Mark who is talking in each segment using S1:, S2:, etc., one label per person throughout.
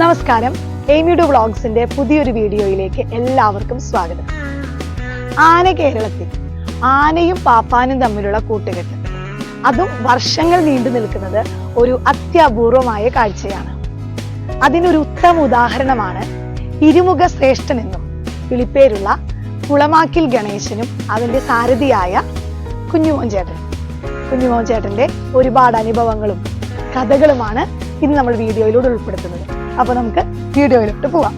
S1: നമസ്കാരം. എയ്മിയുടെ വ്ളോഗ്സിന്റെ പുതിയൊരു വീഡിയോയിലേക്ക് എല്ലാവർക്കും സ്വാഗതം. ആന കേരളത്തിൽ ആനയും പാപ്പാനും തമ്മിലുള്ള കൂട്ടുകെട്ട്. അതും വർഷങ്ങൾ നീണ്ടു നിൽക്കുന്നത് ഒരു അത്യപൂർവമായ കാഴ്ചയാണ്. അതിനൊരു ഉത്തമ ഉദാഹരണമാണ് ഇരുമുഖ ശ്രേഷ്ഠൻ എന്നും വിളിപ്പേരുള്ള കുളമാക്കിൽ ഗണേശനും അവന്റെ സാരഥിയായ കുഞ്ഞുമോൻ ചേട്ടൻ. കുഞ്ഞുമോൻ ചേട്ടന്റെ ഒരുപാട് അനുഭവങ്ങളും കഥകളുമാണ് ഇന്ന് നമ്മൾ വീഡിയോയിലൂടെ ഉൾപ്പെടുത്തുന്നത്. അപ്പൊ നമുക്ക് വീഡിയോയിലോട്ട് പോവാം.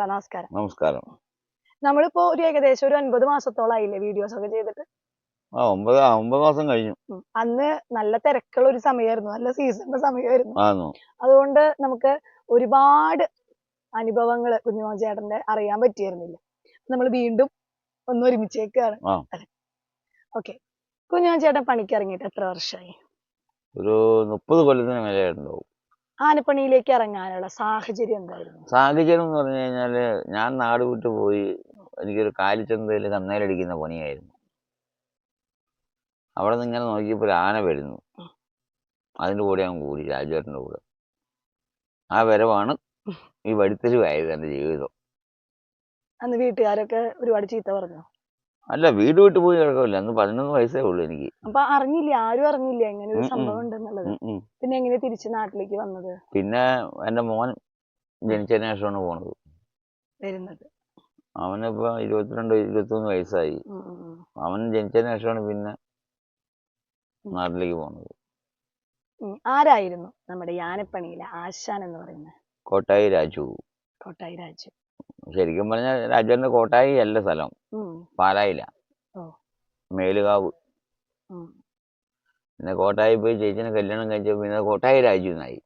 S1: ചേട്ടാ നമസ്കാരം.
S2: നമസ്കാരം.
S1: നമ്മളിപ്പോ ഒരു ഏകദേശം ഒരു ഒൻപത് മാസത്തോളായില്ലേ വീഡിയോസ് ഒക്കെ ചെയ്തിട്ട്?
S2: ആ ഒമ്പത് ആ ഒമ്പത് മാസം കഴിഞ്ഞു.
S1: അന്ന് നല്ല തിരക്കുള്ള ഒരു സമയമായിരുന്നു നല്ല സീസണിന്റെ സമയമായിരുന്നു. അതുകൊണ്ട് നമുക്ക് ഒരുപാട് അനുഭവങ്ങൾ കുഞ്ഞുമോൻ ചേട്ടന്റെ അറിയാൻ പറ്റിയിരുന്നില്ല. നമ്മൾ വീണ്ടും ഒന്ന് ഒരുമിച്ചേക്കാണ്. ഓക്കെ കുഞ്ഞുമോൻ ചേട്ടൻ പണിക്ക് ഇറങ്ങിയിട്ട് എത്ര വർഷമായി?
S2: ഒരു മുപ്പത് കൊല്ലത്തിന് മേലെ ഉണ്ടാവും
S1: ആനപ്പണിയിലേക്ക് ഇറങ്ങാനുള്ള സാഹചര്യം എന്തായിരുന്നു?
S2: സാഹചര്യം എന്ന് പറഞ്ഞു കഴിഞ്ഞാൽ ഞാൻ നാട് വിട്ടു പോയി എനിക്കൊരു കാലിച്ചന്തയിൽ കന്നേലടിക്കുന്ന പണിയായിരുന്നു. അവിടെ നിന്ന് ഇങ്ങനെ നോക്കിയപ്പോൾ ഒരു ആന വരുന്നു. അതിന്റെ കൂടെ ഞാൻ കൂടി രാജുവേട്ടന്റെ കൂടെ. ആ വരവാണ് ഈ വഴിത്തെരുവായത് എന്റെ ജീവിതം.
S1: അന്ന് വീട്ടുകാരൊക്കെ ഒരുപാട് ചീത്ത പറഞ്ഞു?
S2: അല്ല വീട് വിട്ട് പോയി കിടക്കില്ല അന്ന് പതിനൊന്ന് വയസ്സേ ഉള്ളൂ എനിക്ക്.
S1: അപ്പൊ അറിഞ്ഞില്ല? ആരും അറിഞ്ഞില്ല എങ്ങനെ ഒരു. സംഭവം ഉണ്ടെന്നുള്ളത്. പിന്നെ എങ്ങനെ തിരിച്ചു നാട്ടിലേക്ക് വന്നത്?
S2: പിന്നെ എന്റെ മോൻ ജനിച്ചതിന് ശേഷമാണ് പോണത്.
S1: വരുന്നത്.
S2: അവനിപ്പോ ഇരുപത്തിരണ്ട് ഇരുപത്തിമൂന്ന് വയസ്സായി. അവൻ ജനിച്ചതിന് ശേഷമാണ് പിന്നെ നാട്ടിലേക്ക്
S1: പോണത്. ആരായിരുന്നു നമ്മുടെ യാനപ്പണിയിലെ ആശാൻ എന്ന് പറയുന്നത്
S2: കോട്ടായി രാജു.
S1: കോട്ടായി രാജു.
S2: ശരിക്കും പറഞ്ഞാൽ രാജുവിന്റെ കോട്ടായി അല്ല സ്ഥലം.
S1: പാലായില്ല.
S2: മേലുകാവ്. പിന്നെ കോട്ടായി പോയി ചേച്ചിനെ കല്യാണം കഴിച്ചു പിന്നെ കോട്ടായി രാജു എന്നായി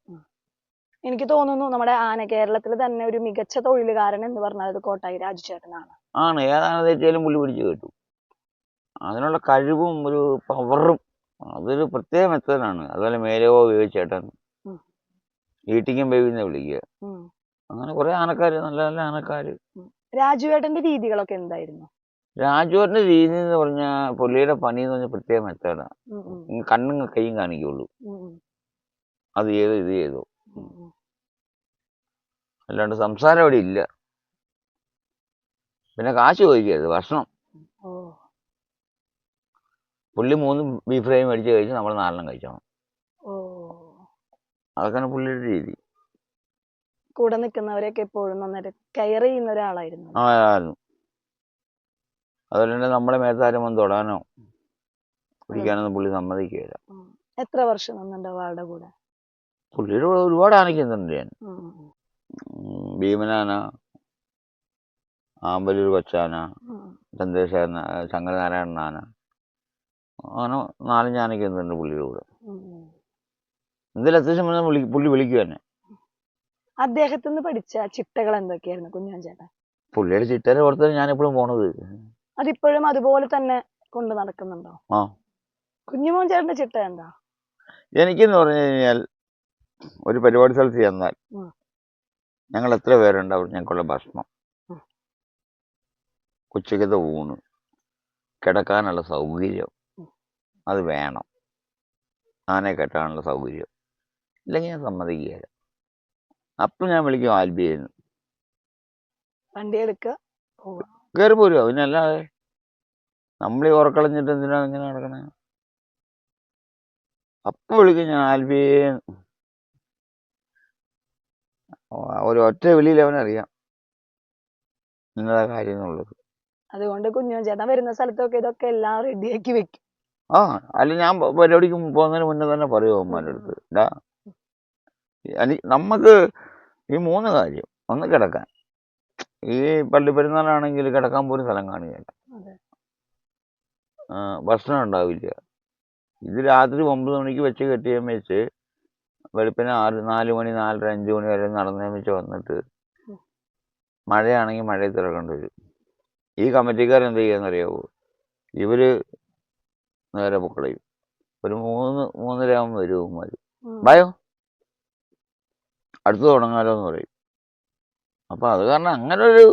S1: എനിക്ക് തോന്നുന്നു നമ്മുടെ ആന കേരളത്തിൽ തന്നെ ഒരു മികച്ച തൊഴിലുകാരൻ എന്ന് പറഞ്ഞാൽ കോട്ടായി രാജു ചേട്ടനാണ്
S2: ആണ്. ഏതാണ് തെറ്റിയാലും പുള്ളി പിടിച്ചു കേട്ടു. അതിനുള്ള കഴിവും ഒരു പവറും അതൊരു പ്രത്യേക മെത്തേഡാണ്. അതുപോലെ മേലുകാവ് ഉപയോഗിച്ചേട്ടൻ
S1: ഉം.
S2: ഈട്ടിക്കും ബേബിന്നെ വിളിക്കുക. അങ്ങനെ കുറെ ആനക്കാര് നല്ല നല്ല ആനക്കാര്.
S1: രാജുവേട്ടന്റെ രീതികളൊക്കെ എന്തായിരുന്നു?
S2: രാജുവേട്ടന്റെ രീതി എന്ന് പറഞ്ഞാൽ പുള്ളിയുടെ പണി എന്ന് പറഞ്ഞാൽ പ്രത്യേക മെത്തേഡാണ്. കണ്ണും കൈയും കാണിക്കുള്ളൂ. അത് ചെയ്തു ഇത് ചെയ്തു. അല്ലാണ്ട് സംസാരം അവിടെ ഇല്ല. പിന്നെ കാശ് ചോദിക്കരുത് ഭക്ഷണം. പുള്ളി മൂന്ന് ബീഫ് ഫ്രൈ മേടിച്ച് കഴിച്ച് നമ്മൾ നാലെണ്ണം കഴിച്ചോണം. അതൊക്കെയാണ് പുള്ളിയുടെ രീതി.
S1: കൂടെ നിൽക്കുന്നവരെയൊക്കെ എപ്പോഴും നന്നായിട്ട് കെയർ ചെയ്യുന്ന ഒരാളായിരുന്നു.
S2: ആ ആയിരുന്നു. അതുപോലെ തന്നെ നമ്മളെ മേത്താരും വന്ന് തൊടാനോ പിടിക്കാനൊന്നും പുള്ളി സമ്മതിക്കുകയില്ല.
S1: ഉം. എത്ര വർഷം നിന്നുണ്ടാവും ആളുടെ കൂടെ?
S2: പുള്ളിയുടെ കൂടെ ഒരുപാട് ആനയ്ക്കുന്നുണ്ട് ഞാൻ.
S1: ഉം ഉം
S2: ഭീമനാന ആമ്പലൂർ കൊച്ചാന
S1: ഉം.
S2: ചന്ദ്രശേഖരൻ ശങ്കരനാരായണൻ ആന അങ്ങനെ നാലഞ്ച് ആനയ്ക്കുന്നുണ്ട് പുള്ളിയുടെ കൂടെ.
S1: ഉം.
S2: എന്തെങ്കിലും അത്യാവശ്യം വന്നാൽ പുള്ളി വിളിക്കുക തന്നെ
S1: അദ്ദേഹത്തിൽ നിന്ന് പഠിച്ച ചിട്ടകൾ എന്തൊക്കെയായിരുന്നു കുഞ്ഞാൻ ചേട്ടൻ
S2: പുള്ളിയുടെ ചിട്ടേരെ ഓർത്തു ഞാൻ എപ്പോഴും പോണത്
S1: അതിപ്പോഴും അതുപോലെ തന്നെ കൊണ്ട് നടക്കുന്നുണ്ടോ
S2: ആ.
S1: കുഞ്ഞുമോൻ ചേട്ടന്റെ ചിട്ട എന്താ
S2: എനിക്കെന്ന് പറഞ്ഞു കഴിഞ്ഞാൽ ഒരു പരിപാടി സ്ഥലത്ത് ചെന്നാൽ
S1: ഉം.
S2: ഞങ്ങൾ എത്ര പേരുണ്ട് അവിടെ ഞങ്ങൾക്കുള്ള ഭക്ഷണം
S1: ഉം.
S2: ഉച്ചക്കത്തെ ഊണ് കിടക്കാനുള്ള സൗകര്യം
S1: ഉം.
S2: അത് വേണം ആനയെ കെട്ടാനുള്ള സൗകര്യം ഇല്ലെങ്കിൽ ഞാൻ സമ്മതിക്കുകയില്ല അപ്പം ഞാൻ വിളിക്കും ആൽബിയായിരുന്നു
S1: വണ്ടി എടുക്കുക പോവുക
S2: കയറി പോരുക പിന്നല്ലാതെ നമ്മൾ ഈ ഉറക്കളഞ്ഞിട്ട് എന്തിനാണ് ഇങ്ങനെ നടക്കണേ? അപ്പൊ വിളിക്കും ഞാൻ ആൽബിയെ. ഒരു ഒറ്റ വിളിയിൽ അവനറിയാം എന്നതാ കാര്യം എന്നുള്ളത്.
S1: അതുകൊണ്ട് കുഞ്ഞു ചേട്ടൻ വരുന്ന സ്ഥലത്തൊക്കെ ഇതൊക്കെ എല്ലാം റെഡിയാക്കി വെക്കും.
S2: ആ അല്ല ഞാൻ പരിപാടിക്ക് പോകുന്നതിന് മുന്നേ തന്നെ പറയുമോ അവന്മാരുടെ അടുത്ത് അനി നമുക്ക് ഈ മൂന്ന് കാര്യം ഒന്ന് കിടക്കാൻ. ഈ പള്ളി പെരുന്നാളാണെങ്കിൽ കിടക്കാൻ പോലും സ്ഥലം കാണുകയില്ല ഭക്ഷണം ഉണ്ടാവില്ല. ഇത് രാത്രി ഒമ്പത് മണിക്ക് വെച്ച് കെട്ടിയ വെച്ച് വെളുപ്പിന് ആറ് നാല് മണി നാലര അഞ്ച് മണി വരെ നടന്നേ വെച്ച് വന്നിട്ട് മഴയാണെങ്കിൽ മഴയിൽ തിറക്കേണ്ടി വരും. ഈ കമ്മിറ്റിക്കാർ എന്ത് ചെയ്യാന്നറിയാവോ? ഇവർ നേരെ പൊക്കളയും. ഒരു മൂന്ന് മൂന്നര ആകുമ്പോൾ വരും ഭയോ? അടുത്ത് തുടങ്ങാലോ എന്ന് പറയും. അപ്പൊ അത് കാരണം അങ്ങനെ ഒരു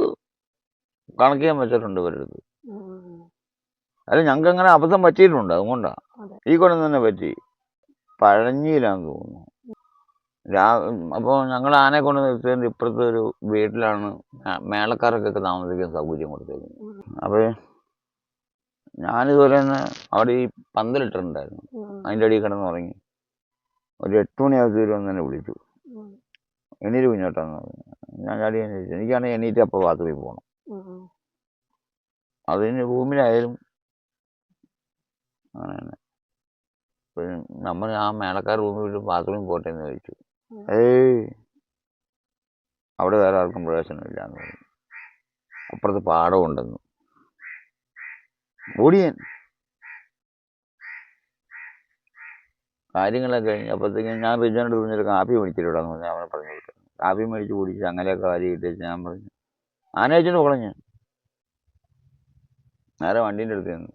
S2: കണക്ക് ചെയ്യാൻ വെച്ചിട്ടുണ്ട്
S1: ഇവരടുത്ത്.
S2: അല്ല ഞങ്ങൾക്ക് അങ്ങനെ അബദ്ധം പറ്റിയിട്ടുണ്ട് അതുകൊണ്ടാ. ഈ കൊല്ലം തന്നെ പറ്റി. പഴഞ്ഞിയിലാന്ന് തോന്നുന്നു. രാ അപ്പോൾ ഞങ്ങൾ ആനെ കൊണ്ട് നിർത്തിയതിന്റെ ഇപ്പുറത്തെ ഒരു വീട്ടിലാണ് മേളക്കാർക്കൊക്കെ താമസിക്കാൻ സൗകര്യം കൊടുത്തേക്കുന്നത്
S1: അപ്പൊ
S2: അപ്പോൾ ഞാനിതുപോലെ തന്നെ അവിടെ ഈ പന്തലിട്ടിട്ടുണ്ടായിരുന്നു.
S1: ഉം.
S2: അതിന്റെ അടിയിൽ കിടന്ന് ഉറങ്ങി. ഒരു എട്ട് ഒന്ന് എന്നെ വിളിച്ചു. എണീറ്റ് കുഞ്ഞോട്ടാന്ന് പറഞ്ഞു. ഞാൻ ചാടി എണീറ്റ്. എനിക്കാണെങ്കിൽ എണീറ്റ് അപ്പോൾ ബാത്റൂമിൽ പോകണം. അതിന് റൂമിലായാലും അങ്ങനെ നമ്മൾ ആ മേളക്കാർ റൂമിൽ വിട്ട് ബാത്റൂമിൽ പോട്ടെ എന്ന് ചോദിച്ചു. ഏയ്. അവിടെ വേറെ ആർക്കും പ്രവേശനമില്ല എന്ന് പറഞ്ഞു. അപ്പുറത്ത് പാടം ഉണ്ടെന്ന്. ഓടിയൻ. കാര്യങ്ങളൊക്കെ കഴിഞ്ഞ് അപ്പോഴത്തേക്കും ഞാൻ ബിജുവിനോട് പറഞ്ഞൊരു കാപ്പി മേടിച്ചിട്ടാന്ന് പറഞ്ഞു അവനെ പറഞ്ഞു വിട്ടു കാപ്പി മേടിച്ച് കുടിച്ച് അങ്ങനെയൊക്കെ കാര്യം ഇട്ടേച്ച് ഞാൻ പറഞ്ഞു. ആന വെച്ചിട്ട് കുളഞ്ഞ് നേരെ വണ്ടീന്റെ അടുത്ത് നിന്ന്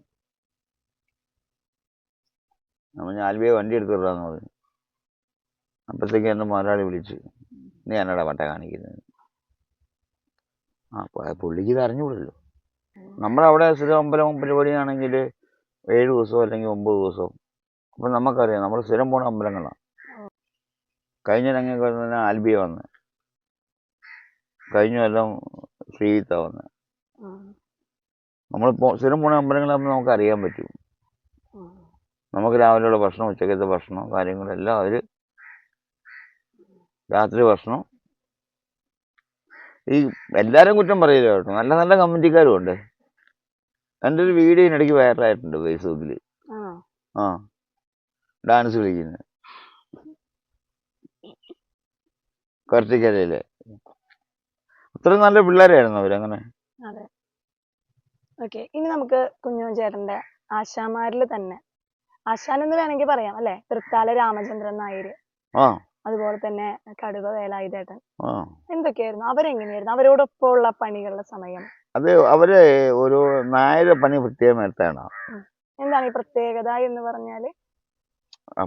S2: നമ്മൾ ആൽബിയെ വണ്ടി എടുത്തിടാന്ന് പറഞ്ഞു. അപ്പോഴത്തേക്ക് എന്നെ മുതലാളി വിളിച്ച് നീ എന്നടാ പട്ട കാണിക്കുന്നത് ആ പുള്ളിക്ക് ഇത് അറിഞ്ഞുകൂടല്ലോ. നമ്മളവിടെ സ്ഥിരം അമ്പലം പരിപാടിയാണെങ്കിൽ ഏഴ് ദിവസം അല്ലെങ്കിൽ ഒമ്പത് ദിവസവും അപ്പം നമുക്കറിയാം നമ്മൾ സ്ഥിരം പോണ അമ്പലങ്ങളാണ് കഴിഞ്ഞ രംഗൊക്കെ തന്നെ ആൽബിയ വന്ന്. കഴിഞ്ഞ കൊല്ലം ശ്രീവിത്ത വന്ന്. നമ്മൾ സ്ഥിരം പോണ അമ്പലങ്ങളാകുമ്പോൾ നമുക്ക് അറിയാൻ പറ്റും. നമുക്ക് രാവിലെയുള്ള ഭക്ഷണം ഉച്ചക്കത്തെ ഭക്ഷണം കാര്യങ്ങളെല്ലാം അവർ രാത്രി ഭക്ഷണം. ഈ എല്ലാവരും കുറ്റം പറയില്ല കേട്ടോ. നല്ല നല്ല കമ്മിറ്റിക്കാരും ഉണ്ട്. എന്റെ ഒരു വീഡിയോ ഇതിനിടയ്ക്ക് വൈറലായിട്ടുണ്ട് ഫേസ്ബുക്കിൽ ആ. ഡാൻസ് കളിക്കുന്നത്. കർത്തിക്കരയിലെ അത്രയും നല്ല പിള്ളേരായിരുന്നു അവരങ്ങനെ
S1: ഓക്കെ ഇനി നമുക്ക് കുഞ്ഞോ ചേട്ടന്റെ ആശാമാരിൽ തന്നെ. ആശാൻ എന്ന് വേണമെങ്കിൽ പറയാം അല്ലെ? തൃത്താല രാമചന്ദ്രൻ നായര്. അതുപോലെ തന്നെ കടുവ വേലായുധേട്ടൻ. എന്തൊക്കെയായിരുന്നു? അവരെങ്ങനെയായിരുന്നു? അവരോടൊപ്പം ഉള്ള പണികളുടെ സമയം?
S2: അത് അവർ ഒരു നായര പണി പ്രത്യേകമായിട്ടാണ്
S1: എന്താണ് ഈ പ്രത്യേകത എന്ന് പറഞ്ഞാൽ?
S2: ആ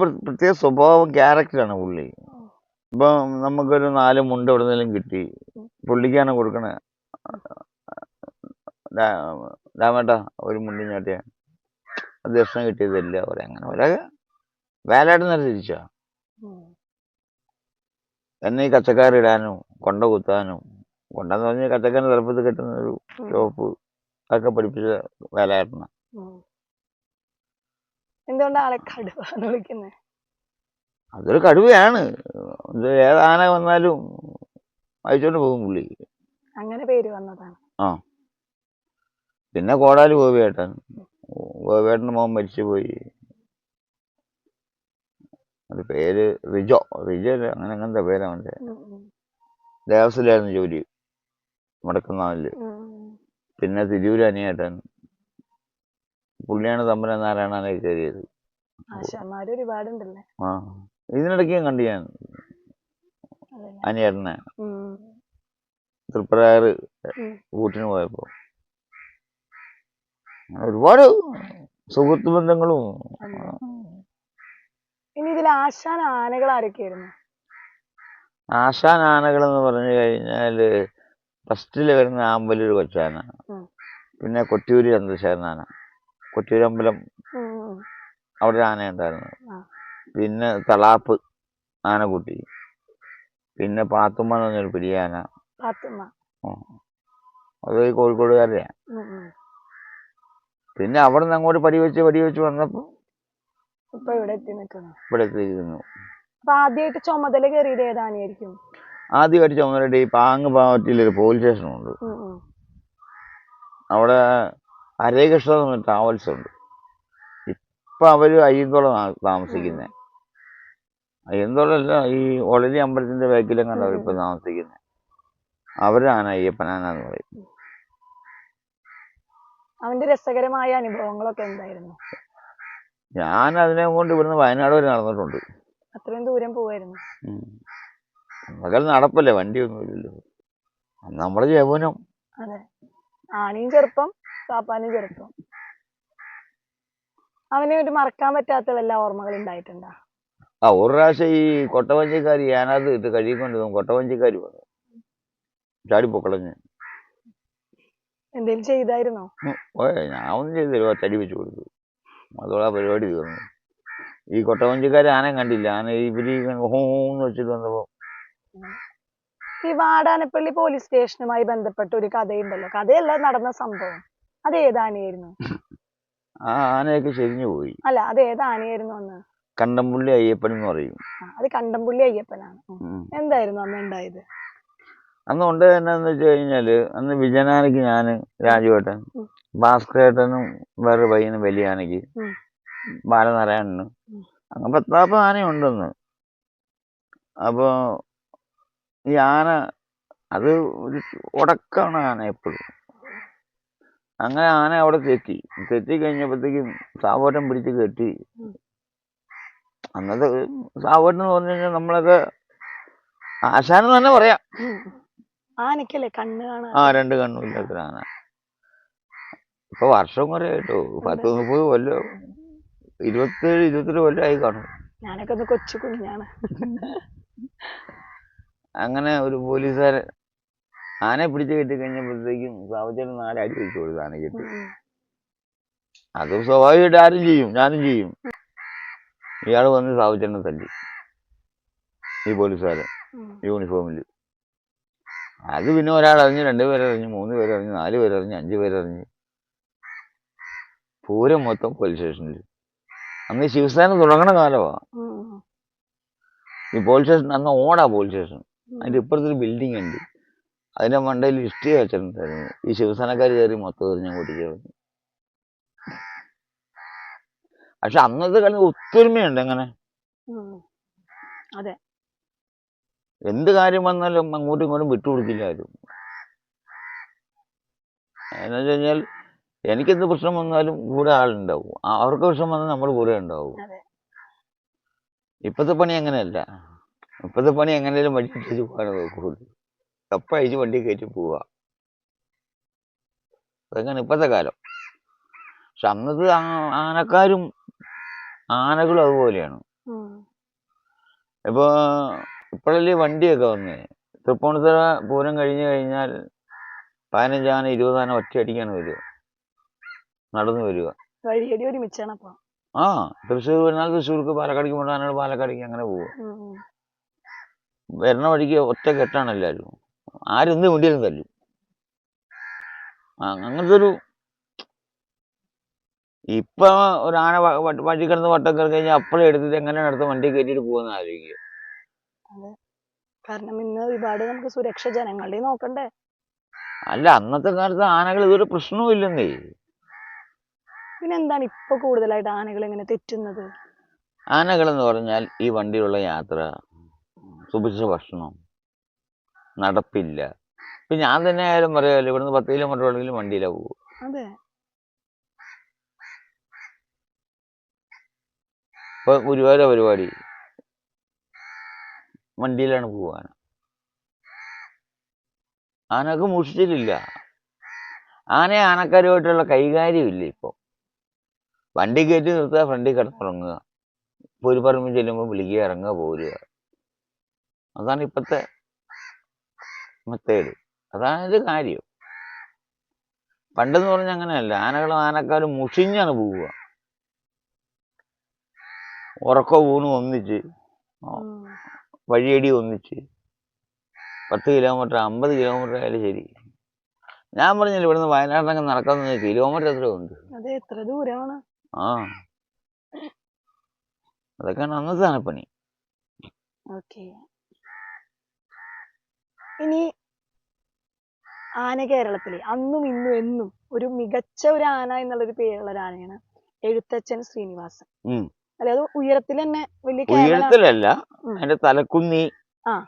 S2: പ്ര- പ്രത്യേക സ്വഭാവം ക്യാരക്ടറാണ് പുള്ളി. ഇപ്പം നമുക്കൊരു നാല് മുണ്ട് എവിടെ നിന്നെങ്കിലും കിട്ടി. പുള്ളിക്കാണ് കൊടുക്കണേ. രാമേട്ടാ ഒരു മുണ്ടും ചാട്ടിയാ. അത് ദർശനം കിട്ടിയതല്ല അവരെ അങ്ങനെ ഒരാ വേലായിട്ട് നേരെ തിരിച്ചാ. എന്നെ ഈ കച്ചക്കാരിടാനും കൊണ്ട കുത്താനും കൊണ്ടെന്ന് പറഞ്ഞാൽ കച്ചക്കാരൻ തലപ്പത്ത് കെട്ടുന്ന ഒരു ഷോപ്പ് അതൊക്കെ പഠിപ്പിച്ച വേലായിട്ടാണ്
S1: ഉം. എന്തുകൊണ്ടാ ആളെ കടുവ എന്ന് വിളിക്കുന്നത്
S2: അതൊരു കടുവയാണ്. ഇത് ഏതാന വന്നാലും അയച്ചോണ്ട് പോകും പുള്ളി.
S1: അങ്ങനെ പേര് വന്നതാണ്. ആ.
S2: പിന്നെ കോടാലി ഗോപിയേട്ടൻ. ഗോപിയേട്ടന്റെ മോൻ മരിച്ചുപോയി. അത് പേര് റിജോ. റിജോ അങ്ങനെ അങ്ങനത്തെ പേരാ അവന്റെ.
S1: ഉം.
S2: ജോലി.
S1: മടക്കുന്നാവിൽ.
S2: പിന്നെ തിരൂര് അനിയേട്ടൻ. പുള്ളിയാണ് തമ്പന നാരായണനെ കയറിയത്.
S1: ആശാന്മാര് ഒരുപാടുണ്ടല്ലേ?
S2: ആ. ഇതിനിടയ്ക്ക് ഞാൻ കണ്ടു ഞാൻ അനിയേട്ടനെ. തൃപ്രയാറ് പോയപ്പോൾ അങ്ങനെ ഒരുപാട് സുഹൃത്ത് ബന്ധങ്ങളും.
S1: ഇനി ഇതിൽ ആശാൻ ആനകൾ ആരൊക്കെയായിരുന്നു?
S2: ആശാൻ ആനകൾ എന്ന് പറഞ്ഞു കഴിഞ്ഞാൽ ഫസ്റ്റിൽ വരുന്ന ആമ്പലൂർ കൊച്ചാന. പിന്നെ കൊട്ടിയൂര് ചന്ദ്രശേഖരൻ
S1: ഉം.
S2: അവിടെ ഒരു ആന ഉണ്ടായിരുന്നു പിന്നെ തളാപ്പ് ആനക്കുട്ടി. പിന്നെ പാത്തുമ്മ എന്ന് പറഞ്ഞൊരു പിടിയാന അത് ഈ കോഴിക്കോടുകാരുടെയാണ്. പിന്നെ അവിടെ നിന്ന് അങ്ങോട്ട് പടി വെച്ച് പടി വെച്ച്
S1: ഇവിടെ
S2: എത്തിയിരിക്കുന്നു.
S1: അപ്പൊ ആദ്യമായിട്ട് ചുമതല കയറിയത് ഏതാനായിരിക്കും?
S2: ആദ്യമായിട്ട് ചുമതലയുടെ ഈ പാങ്ങ് പാവറ്റിയിലൊരു പോലീസ് സ്റ്റേഷനുണ്ട്. അവിടെ ഹരേകൃഷ്ണ എന്ന് പറഞ്ഞ ട്രാവൽസ് ഉണ്ട് ഇപ്പം അവർ അയ്യന്തോളം താമസിക്കുന്നത് അയ്യന്തോളല്ല ഈ ഒളരി അമ്പലത്തിന്റെ ബാക്കിലും കണ്ട അവരിപ്പോൾ താമസിക്കുന്നത് അവരാണ് അയ്യപ്പനാന എന്ന് പറയും.
S1: അവന്റെ രസകരമായ അനുഭവങ്ങളൊക്കെ എന്തായിരുന്നു?
S2: ഞാൻ അതിനെ കൊണ്ട് ഇവിടുന്ന് വയനാട് വരെ നടന്നിട്ടുണ്ട്.
S1: അത്രയും ദൂരം പോവായിരുന്നു.
S2: മകൾ നടപ്പല്ലേ വണ്ടിയൊന്നും ഇല്ലല്ലോ. അന്ന് നമ്മുടെ യൗവനം
S1: അതെ. ആനയും ചെറുപ്പം. പാപ്പാനും ചെറുപ്പം. അവനെ ഒരു മറക്കാൻ പറ്റാത്ത വല്ല ഓർമ്മകൾ ഉണ്ടായിട്ടുണ്ടോ?
S2: ആ ഒരു പ്രാവശ്യം ഈ കൊട്ടവഞ്ചിക്കാരി ഞാനത് ഇട്ട് കഴുകിക്കൊണ്ട് കൊട്ടവഞ്ചിക്കാരി വന്നു. ചാടിപ്പൊക്കളഞ്ഞ്.
S1: എന്തെങ്കിലും ചെയ്തായിരുന്നോ?
S2: ഓ ഞാൻ ഒന്നും ചെയ്തില്ല. ഒറ്റടി വെച്ച് കൊടുത്തു. അതോടെ ആ പരിപാടി തീർന്നു. ഈ കൊട്ടവഞ്ചിക്കാർ ആന കണ്ടില്ല. ആന ഇവർ ഹോന്ന് വെച്ചിട്ട് വന്നപ്പോ
S1: ഈ വാടാനപ്പള്ളി പോലീസ് സ്റ്റേഷനുമായി ബന്ധപ്പെട്ട ഒരു കഥയുണ്ടല്ലോ. കഥയല്ല നടന്ന സംഭവം. അത് ഏത് ആനയായിരുന്നു?
S2: ആ ആനയൊക്കെ ചെരിഞ്ഞു പോയി.
S1: അല്ല അത് ഏത് ആനയായിരുന്നു അന്ന്?
S2: കണ്ടംപുള്ളി അയ്യപ്പൻ എന്ന് പറയും.
S1: അത് കണ്ടംപുള്ളി അയ്യപ്പനാണ്. എന്തായിരുന്നു അന്ന് ഉണ്ടായത്?
S2: അന്ന് ഉണ്ട് എന്നാന്ന് വെച്ച് കഴിഞ്ഞാൽ അന്ന് വിജയനാനയ്ക്ക് ഞാൻ രാജുവേട്ടൻ. ഭാസ്കരേട്ടനും വേറെ പയ്യനും വലിയ ആനയ്ക്ക് ബാലനാരായണനും. അങ്ങനെ പത്താപ്പ ആനയുണ്ടെന്ന്. അപ്പൊ ഈ ആന അത് ഒരു ഉടക്കാണ് ആന എപ്പോഴും. അങ്ങനെ ആന അവിടെ തെറ്റി. തെറ്റി കഴിഞ്ഞപ്പോഴത്തേക്കും സാവോട്ടം പിടിച്ച് കെട്ടി. അന്നത്തെ സാവോട്ടം എന്ന് പറഞ്ഞു കഴിഞ്ഞാൽ നമ്മളൊക്കെ ആശാനം തന്നെ പറയാം.
S1: ആനക്കല്ലേ കണ്ണ് കാണാൻ
S2: ആ രണ്ട് കണ്ണുമില്ലാത്തൊരു ആന. ഇപ്പൊ വർഷം കുറെ ആയിട്ടോ പത്ത് മുപ്പത് കൊല്ലോ ഇരുപത്തേഴ് ഇരുപത്തെട്ട് കൊല്ലമായി കാണും.
S1: ഞാനൊക്കെ ഒന്ന് കൊച്ചു കുഞ്ഞാണ്.
S2: അങ്ങനെ ഒരു പോലീസുകാരൻ ആനയെ പിടിച്ച് കെട്ടി കഴിഞ്ഞപ്പോഴത്തേക്കും സാവച്ചേട്ടൻ നാല് അടി വെച്ചു കൊടുത്തു ആന കെട്ടി. അതും സ്വാഭാവികമായിട്ട് ആരും ചെയ്യും ഞാനും ചെയ്യും. ഇയാൾ വന്ന് സാവച്ചേട്ടനെ തല്ലി. ഈ പോലീസുകാരൻ. യൂണിഫോമിൽ അത് പിന്നെ ഒരാൾ അറിഞ്ഞ് രണ്ട് പേരറിഞ്ഞ് മൂന്ന് പേരറിഞ്ഞ് നാല് പേരറിഞ്ഞ് അഞ്ച് പേരറിഞ്ഞ്. പൂരം മൊത്തം പോലീസ് സ്റ്റേഷനിൽ അന്ന് ശിവസേന തുടങ്ങണ കാലമാണ്
S1: ഉം.
S2: ഈ പോലീസ് സ്റ്റേഷൻ അന്ന് ഓടാ പോലീസ് സ്റ്റേഷൻ
S1: അതിന്റെ
S2: അതിന്റെ ഇപ്പുറത്തൊരു ബിൽഡിംഗ് ഉണ്ട്. അതിന്റെ മണ്ടയിൽ ഇഷ്ടി വെച്ചിട്ടുണ്ടായിരുന്നു. ഈ ശിവസേനക്കാർ കയറി മൊത്തം എറിഞ്ഞ കൂട്ടിക്കളഞ്ഞു പക്ഷെ അന്നത്തെ കളി ഒത്തൊരുമയുണ്ട് എങ്ങനെ?
S1: അതെ.
S2: എന്ത് കാര്യം വന്നാലും അങ്ങോട്ടും ഇങ്ങോട്ടും വിട്ടുകൊടുക്കില്ല ആരും. എന്നു വെച്ച് കഴിഞ്ഞാൽ എനിക്കെന്ത് പ്രശ്നം വന്നാലും കൂടെ ആളുണ്ടാവും. അവർക്ക് പ്രശ്നം വന്നാൽ നമ്മൾ കൂടെ ഉണ്ടാവും. ഇപ്പത്തെ പണി അങ്ങനെയല്ല. ഇപ്പത്തെ പണി എങ്ങനെയും വഴി പോകാൻ നോക്കുള്ളൂ. കപ്പ അഴിച്ച് വണ്ടി കയറ്റി പോവുക അതൊക്കെയാണ് ഇപ്പത്തെ കാലം. പക്ഷെ അന്നത്തെ ആനക്കാരും ആനകളും അതുപോലെയാണ്. ഇപ്പൊ ഇപ്പോഴല്ലേ വണ്ടിയൊക്കെ വന്നേ? തൃപ്പൂണിത്തുറ പൂരം കഴിഞ്ഞു കഴിഞ്ഞാൽ പതിനഞ്ചാന ഇരുപതാന ഒറ്റയടിക്കാണ് വരിക. നടന്നു വരിക.
S1: വഴിയടി ഒരുമിച്ചാണ് അപ്പൊ?
S2: ആ തൃശ്ശൂർ വരുന്നാൽ തൃശ്ശൂർക്ക് പാലക്കാടിക്ക് കൊണ്ടാണ് പാലക്കാടിക്ക് അങ്ങനെ പോവുക. വരണ വഴിക്ക് ഒറ്റ കെട്ടാണ് എല്ലാവരും. ആരെന്ത് വേണ്ടിയാലും തല്ലും അങ്ങനത്തെ ഒരു ഇപ്പൊ ഒരാനെ ആന വ- വ- വഴി കിടന്ന് വട്ടം കയറി കഴിഞ്ഞാൽ അപ്പഴേ എടുത്തിട്ട് എങ്ങനെയാണ് അടുത്ത വണ്ടി കയറ്റിട്ട് പോകുന്ന ആലോചിക്കുക.
S1: കാരണം ഇന്ന് ഒരുപാട് നമുക്ക് സുരക്ഷ ജനങ്ങളുടെ നോക്കണ്ടേ?
S2: അല്ല അന്നത്തെ കാലത്ത് ആനകൾ ഇതൊരു പ്രശ്നവും ഇല്ലെന്നേ.
S1: പിന്നെന്താണ് ഇപ്പൊ കൂടുതലായിട്ട് ആനകൾ ഇങ്ങനെ തെറ്റുന്നത്?
S2: ആനകൾ എന്ന് പറഞ്ഞാൽ ഈ വണ്ടിയുള്ള യാത്ര സുഭിക്ഷ ഭക്ഷണം നടപ്പില്ല. ഇപ്പൊ ഞാൻ തന്നെ ആയാലും പറയാമല്ലോ ഇവിടുന്ന് പത്ത് കിലോമീറ്റർ ഉള്ളെങ്കിലും വണ്ടിയിലാണ് പോകും
S1: അതെ.
S2: ഇപ്പൊ ഗുരുവായൂര പരിപാടി. വണ്ടിയിലാണ് പോവാൻ ആനക്ക് മുഷിച്ചിലില്ല ആനയെ ആനക്കാരുമായിട്ടുള്ള കൈകാര്യമില്ല ഇപ്പൊ. വണ്ടി കയറ്റി നിർത്തുക ഫ്രണ്ടിൽ കിടന്നുറങ്ങുക. പൊരുപറമ്പ് ചെല്ലുമ്പോൾ വിളിക്കുക ഇറങ്ങുക പോരുക. അതാണ് ഇപ്പത്തെ മെത്തേഡ് അതാണ് കാര്യം. പണ്ടെന്ന് പറഞ്ഞാൽ അങ്ങനെയല്ല. ആനകളും ആനക്കാരും മുഷിഞ്ഞാണ് പോവുക. ഉറക്ക ഊണും ഒന്നിച്ച്. വഴിയടി ഒന്നിച്ച്. പത്ത് കിലോമീറ്റർ അമ്പത് കിലോമീറ്റർ ആയാലും ശരി. ഞാൻ പറഞ്ഞില്ല ഇവിടുന്ന് വയനാട്ടിലൊക്കെ നടക്കാൻ കിലോമീറ്റർ എത്ര ഉണ്ട്.
S1: എത്ര ദൂരമാണ്
S2: ആ. അതൊക്കെയാണ് അന്നത്തെ ആനപ്പണി
S1: ഓക്കെ. ഇനി ആന കേരളത്തിലെ അന്നും ഇന്നും എന്നും ഒരു മികച്ച ഒരു ആന എന്നുള്ള ഒരു പേരുള്ള ഒരു ആനയാണ് എഴുത്തച്ഛൻ ശ്രീനിവാസൻ. അതായത് ഉയരത്തിൽ തന്നെ വലിയ
S2: ഉയരത്തിലല്ല
S1: എന്റെ
S2: അതിന്റെ തലക്കുന്നി.
S1: ആ.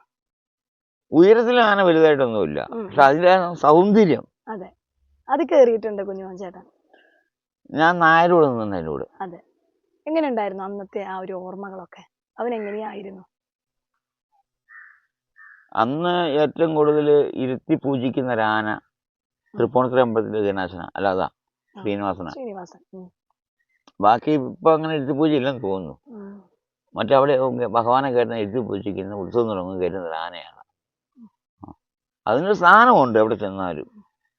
S2: ഉയരത്തിൽ ആന വലുതായിട്ടൊന്നുമില്ല. പക്ഷെ അതിന്റെ സൗന്ദര്യം.
S1: അതെ. അത് കേറിയിട്ടുണ്ട് കുഞ്ഞുമോൻ ചേട്ടൻ.
S2: ഞാൻ നായരോട് നിന്നോട്
S1: അതെ. എങ്ങനെ ഉണ്ടായിരുന്നു അന്നത്തെ ആ ഒരു ഓർമ്മകളൊക്കെ? അവനെങ്ങനെയായിരുന്നു?
S2: അന്ന് ഏറ്റവും കൂടുതൽ ഇരുത്തി പൂജിക്കുന്ന ഒരു ആന തൃപ്പൂണിത്തുറ അമ്പലത്തിലെ ഗണേശന അല്ലാതാ ശ്രീനിവാസന
S1: ശ്രീനിവാസൻ ഉം.
S2: ബാക്കി ഇപ്പൊ അങ്ങനെ ഇരുത്തി പൂജ ഇല്ലെന്ന് തോന്നുന്നു
S1: ഉം.
S2: മറ്റവിടെ ഭഗവാനെ കയറ്റുന്ന ഇരുത്തി പൂജിക്കുന്ന ഉത്സവം തുടങ്ങുന്ന കയറ്റുന്ന ഒരു ആനയാണ് ആ. അതിനൊരു സ്ഥാനമുണ്ട് എവിടെ ചെന്നാലും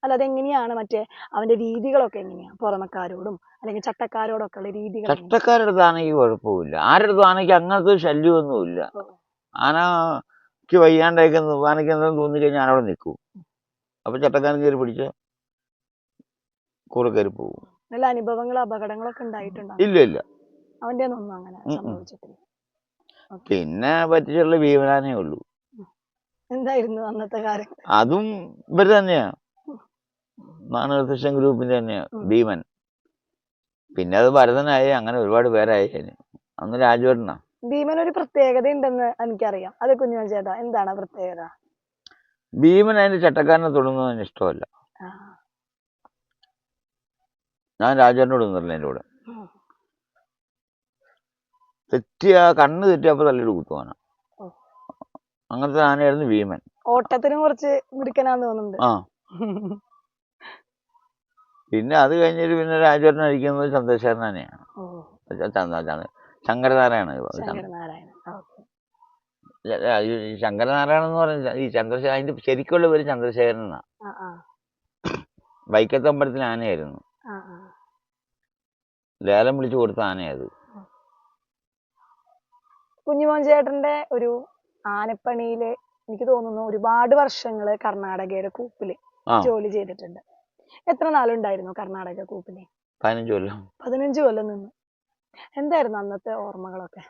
S1: അല്ല അതെങ്ങനെയാണ് മറ്റേ അവന്റെ രീതികളൊക്കെ എങ്ങനെയാ പുറമക്കാരോടും അല്ലെങ്കിൽ ചട്ടക്കാരോടൊക്കെ ഉള്ള രീതികൾ എങ്ങനെയാ?
S2: ചട്ടക്കാരുടെ അടുത്ത് ആനയ്ക്ക് കുഴപ്പമില്ല ആരുടെ അടുത്ത് ആനയ്ക്ക് അങ്ങനത്തെ ഒരു ശല്യമൊന്നുമില്ല
S1: ഓ.
S2: ആനയ്ക്ക് വയ്യാണ്ടൊക്കെ എന്തെങ്കിലും തോന്നിക്കഴിഞ്ഞാൽ ഞാൻ അവിടെ നിൽക്കും. അപ്പൊ ചട്ടക്കാരൻ കയറി പിടിച്ച കൂടെ കയറി പോകും.
S1: നല്ല അനുഭവങ്ങളും അപകടങ്ങളൊക്കെ ഉണ്ടായിട്ടുണ്ടോ?
S2: ഇല്ല ഇല്ല.
S1: അവന്റെ ഒന്നും അങ്ങനെ. സംഭവിച്ചിട്ടില്ല.
S2: പിന്നെ പറ്റിച്ചുള്ള ഭീമനാനേ ഉള്ളൂ.
S1: എന്തായിരുന്നു അന്നത്തെ കാര്യം?
S2: അതും ഇവർ തന്നെയാ. നാണകൃഷ്ണൻ ഗ്രൂപ്പിന്റെ തന്നെയാ. ഭീമൻ. പിന്നെ അത് ഭരതനായി അങ്ങനെ ഒരുപാട് പേരായി. അന്ന് രാജുവേട്ടനാ.
S1: ഭീമൻ ഒരു പ്രത്യേകത ഉണ്ടെന്ന് എനിക്കറിയാം. അത് കുഞ്ഞുമൻ ചേട്ടാ എന്താണ് ആ പ്രത്യേകത?
S2: ഭീമൻ അതിന്റെ ചട്ടക്കാരനെ തൊടുന്നതിന് ഇഷ്ടമല്ല. ഞാൻ രാജാവിനോട് നിന്നില്ല എന്റെ കൂടെ. തെറ്റിയ കണ്ണ് തെറ്റിയപ്പോ തല്ലിട്ട് കുത്തുവാന. അങ്ങനത്തെ ആനയായിരുന്നു ഭീമൻ.
S1: ഓട്ടത്തിനും കുറച്ച് മിടുക്കനാന്ന് തോന്നുന്നുണ്ട്.
S2: ആ. പിന്നെ അത് കഴിഞ്ഞിട്ട് പിന്നെ രാജുവേട്ടൻ അടിക്കുന്നത് ചന്ദ്രശേഖരൻ ശങ്കരനാരായണ
S1: ശങ്കരനാരായണൻ.
S2: എന്ന് പറഞ്ഞ ഈ ചന്ദ്രശേഖരൻ അതിന്റെ ശരിക്കുള്ള പേര് ചന്ദ്രശേഖരൻ എന്നാ വൈക്കത്തമ്പലത്തിൽ ആനയായിരുന്നു. ലേലം വിളിച്ചു കൊടുത്ത ആനയത്.
S1: കുഞ്ഞുമോൻ ചേട്ടന്റെ ഒരു ആനപ്പണിയിൽ എനിക്ക് തോന്നുന്നു ഒരുപാട് വർഷങ്ങൾ കർണാടകയുടെ
S2: കൂപ്പിൽ
S1: ജോലി ചെയ്തിട്ടുണ്ട്. എത്ര നാളുണ്ടായിരുന്നു കർണാടക കൂപ്പിൽ?
S2: പതിനഞ്ച് കൊല്ലം.
S1: പതിനഞ്ച് കൊല്ലം നിന്നു. എന്തായിരുന്നു അന്നത്തെ ഓർമ്മകളൊക്കെ?